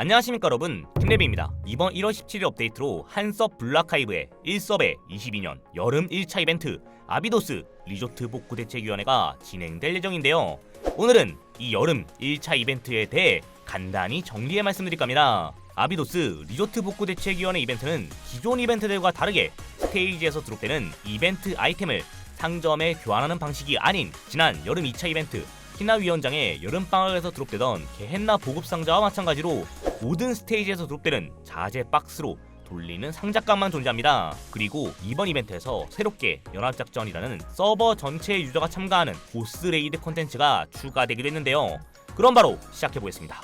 안녕하십니까 여러분. 팀레비입니다. 이번 1월 17일 업데이트로 한섭 블라카이브의 1섭의 22년 여름 1차 이벤트 아비도스 리조트 복구 대책위원회가 진행될 예정인데요. 오늘은 이 여름 1차 이벤트에 대해 간단히 정리해 말씀드릴 겁니다. 아비도스 리조트 복구 대책위원회 이벤트는 기존 이벤트들과 다르게 스테이지에서 드롭되는 이벤트 아이템을 상점에 교환하는 방식이 아닌 지난 여름 2차 이벤트 희나 위원장의 여름방학에서 드롭되던 개헨나 보급 상자와 마찬가지로 모든 스테이지에서 드롭되는 자재 박스로 돌리는 상자감만 존재합니다. 그리고 이번 이벤트에서 새롭게 연합작전이라는 서버 전체 유저가 참가하는 보스 레이드 콘텐츠가 추가되기도 했는데요. 그럼 바로 시작해보겠습니다.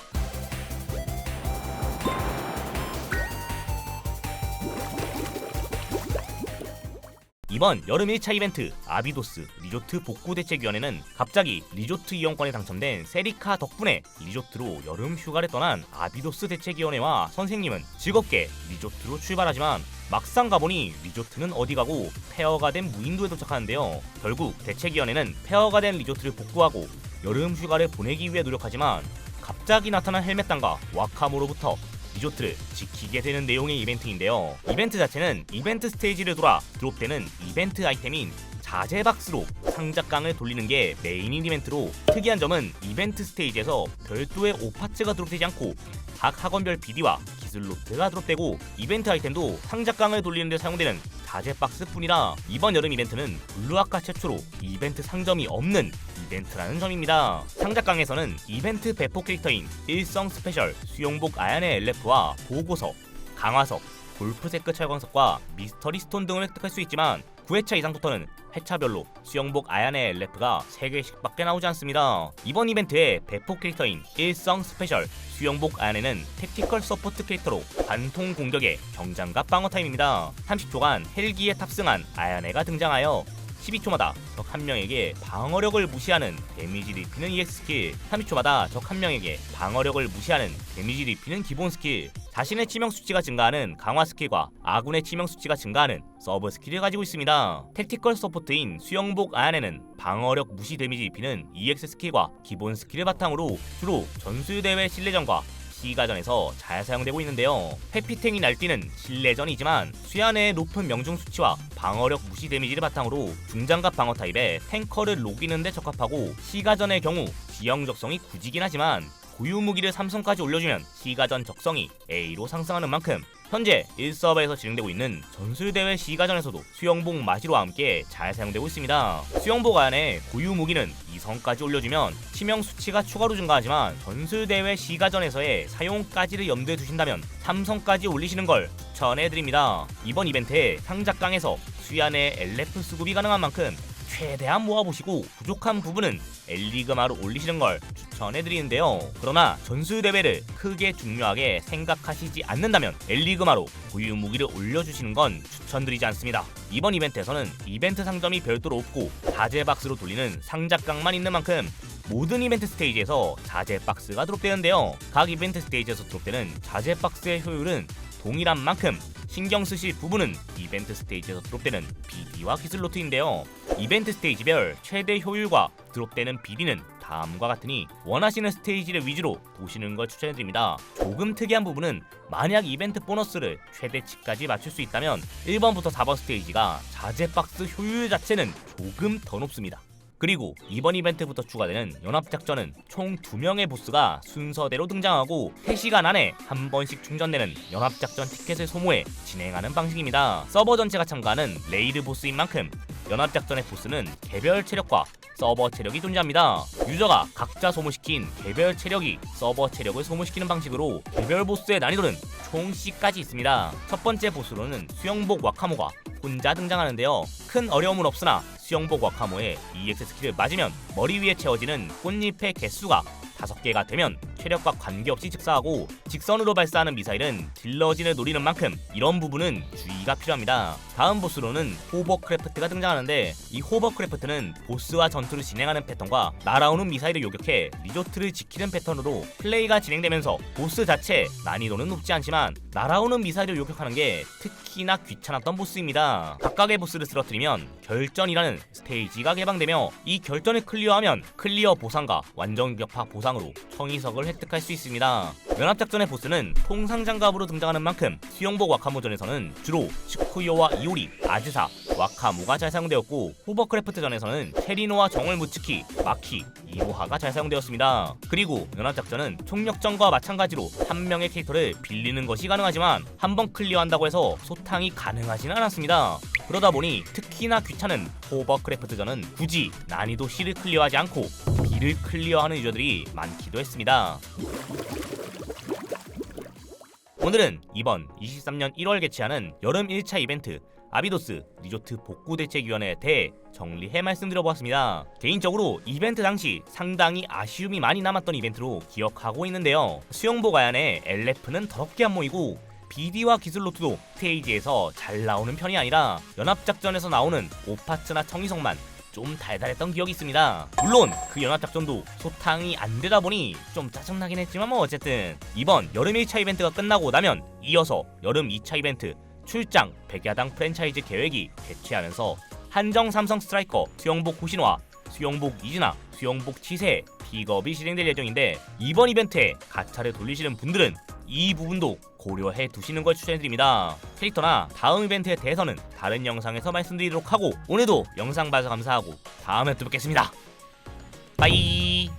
이번 여름 1차 이벤트 아비도스 리조트 복구 대책위원회는 갑자기 리조트 이용권에 당첨된 세리카 덕분에 리조트로 여름 휴가를 떠난 아비도스 대책위원회와 선생님은 즐겁게 리조트로 출발하지만 막상 가보니 리조트는 어디 가고 폐허가 된 무인도에 도착하는데요. 결국 대책위원회는 폐허가 된 리조트를 복구하고 여름 휴가를 보내기 위해 노력하지만 갑자기 나타난 헬멧단과 와카모로부터 리조트를 지키게 되는 내용의 이벤트인데요. 이벤트 자체는 이벤트 스테이지를 돌아 드롭되는 이벤트 아이템인 자재 박스로 상자깡을 돌리는 게 메인인 이벤트로 특이한 점은 이벤트 스테이지에서 별도의 오파츠가 드롭되지 않고 각 학원별 BD와 기술 노트가 드롭되고 이벤트 아이템도 상자깡을 돌리는 데 사용되는 자재 박스뿐이라 이번 여름 이벤트는 블루아카 최초로 이벤트 상점이 없는 이벤트라는 점입니다. 상자깡에서는 이벤트 배포 캐릭터인 일성 스페셜 수영복 아얀의 엘레프와 보고서, 강화석, 골프세크 철광석과 미스터리 스톤 등을 획득할 수 있지만 9회차 이상부터는 회차별로 수영복 아얀의 엘레프가 3개씩밖에 나오지 않습니다. 이번 이벤트의 배포 캐릭터인 일성 스페셜 수영복 아얀에는 택티컬 서포트 캐릭터로 관통 공격의 경장갑 방어 타임입니다. 30초간 헬기에 탑승한 아얀에가 등장하여 12초마다 적 한 명에게 방어력을 무시하는 데미지를 입히는 EX 스킬 30초마다 적 한 명에게 방어력을 무시하는 데미지를 입히는 기본 스킬 자신의 치명 수치가 증가하는 강화 스킬과 아군의 치명 수치가 증가하는 서브 스킬을 가지고 있습니다. 택티컬 서포트인 수영복 아얀에는 방어력 무시 데미지 입히는 EX 스킬과 기본 스킬을 바탕으로 주로 전술 대회 실내전과 시가전에서 잘 사용되고 있는데요. 회피탱이 날뛰는 실내전이지만 수야내의 높은 명중 수치와 방어력 무시 데미지를 바탕으로 중장갑 방어 타입의 탱커를 녹이는 데 적합하고 시가전의 경우 지형 적성이 굳이긴 하지만 고유 무기를 삼성까지 올려주면 시가전 적성이 A로 상승하는 만큼 현재 1서버에서 진행되고 있는 전술대회 시가전에서도 수영복 마시로와 함께 잘 사용되고 있습니다. 수영복 안에 고유 무기는 2성까지 올려주면 치명 수치가 추가로 증가하지만 전술대회 시가전에서의 사용까지를 염두에 두신다면 3성까지 올리시는 걸 추천해드립니다. 이번 이벤트에 상작강에서 수ян의 LF 수급이 가능한 만큼 최대한 모아보시고 부족한 부분은 엘리그마로 올리시는 걸 추천해드리는데요. 그러나 전술 대회를 크게 중요하게 생각하시지 않는다면 엘리그마로 고유 무기를 올려주시는 건 추천드리지 않습니다. 이번 이벤트에서는 이벤트 상점이 별도로 없고 자재 박스로 돌리는 상자깡만 있는 만큼 모든 이벤트 스테이지에서 자재 박스가 드롭되는데요. 각 이벤트 스테이지에서 드롭되는 자재 박스의 효율은 동일한 만큼 신경 쓰실 부분은 이벤트 스테이지에서 드롭되는 BD와 기술 노트인데요. 이벤트 스테이지별 최대 효율과 드롭되는 BD는 다음과 같으니 원하시는 스테이지를 위주로 보시는 걸 추천해드립니다. 조금 특이한 부분은 만약 이벤트 보너스를 최대치까지 맞출 수 있다면 1번부터 4번 스테이지가 자재 박스 효율 자체는 조금 더 높습니다. 그리고 이번 이벤트부터 추가되는 연합작전은 총 2명의 보스가 순서대로 등장하고 3시간 안에 한 번씩 충전되는 연합작전 티켓을 소모해 진행하는 방식입니다. 서버 전체가 참가하는 레이드 보스인 만큼 연합작전의 보스는 개별 체력과 서버 체력이 존재합니다. 유저가 각자 소모시킨 개별 체력이 서버 체력을 소모시키는 방식으로 개별 보스의 난이도는 총 C까지 있습니다. 첫 번째 보스로는 수영복 와카모가 혼자 등장하는데요. 큰 어려움은 없으나 수영복 와카모의 EX 스킬을 맞으면 머리 위에 채워지는 꽃잎의 개수가 다섯 개가 되면 체력과 관계없이 즉사하고 직선으로 발사하는 미사일은 딜러진을 노리는 만큼 이런 부분은 주의가 필요합니다. 다음 보스로는 호버크래프트가 등장하는데 이 호버크래프트는 보스와 전투를 진행하는 패턴과 날아오는 미사일을 요격해 리조트를 지키는 패턴으로 플레이가 진행되면서 보스 자체 난이도는 높지 않지만 날아오는 미사일을 요격하는 게 특히나 귀찮았던 보스입니다. 각각의 보스를 쓰러뜨리면 결전이라는 스테이지가 개방되며 이 결전을 클리어하면 클리어 보상과 완전 격파 보상으로 청이석을 캐릭터를 획득할 수 있습니다. 연합작전의 보스는 통상 장갑으로 등장하는 만큼 수영복 와카모전에서는 주로 츠쿠요와 이오리, 아즈사, 와카모가 잘 사용되었고 호버크래프트전에서는 테리노와 정월 무츠키, 마키, 이로하가 잘 사용되었습니다. 그리고 연합작전은 총력전과 마찬가지로 한 명의 캐릭터를 빌리는 것이 가능하지만 한 번 클리어한다고 해서 소탕이 가능하지는 않았습니다. 그러다 보니 특히나 귀찮은 호버크래프트전은 굳이 난이도 C를 클리어하지 않고 B를 클리어하는 유저들이 많기도 했습니다. 오늘은 이번 23년 1월 개최하는 여름 1차 이벤트 아비도스 리조트 복구 대책위원회에 대해 정리해 말씀드려보았습니다. 개인적으로 이벤트 당시 상당히 아쉬움이 많이 남았던 이벤트로 기억하고 있는데요. 수영복 아연에 LF는 더럽게 안 모이고 BD와 기술로트도 스테이지에서 잘 나오는 편이 아니라 연합작전에서 나오는 오파츠나 청이성만 좀 달달했던 기억이 있습니다. 물론 그 연합작전도 소탕이 안 되다 보니 좀 짜증나긴 했지만 뭐 어쨌든 이번 여름 1차 이벤트가 끝나고 나면 이어서 여름 2차 이벤트 출장 백야당 프랜차이즈 계획이 개최하면서 한정 삼성 스트라이커 수영복 후신화 수영복 이진아 수영복 치세 픽업이 진행될 예정인데 이번 이벤트에 가차를 돌리시는 분들은 이 부분도 고려해 두시는 걸 추천해드립니다. 캐릭터나 다음 이벤트에 대해서는 다른 영상에서 말씀드리도록 하고 오늘도 영상 봐서 감사하고 다음에 또 뵙겠습니다. 빠이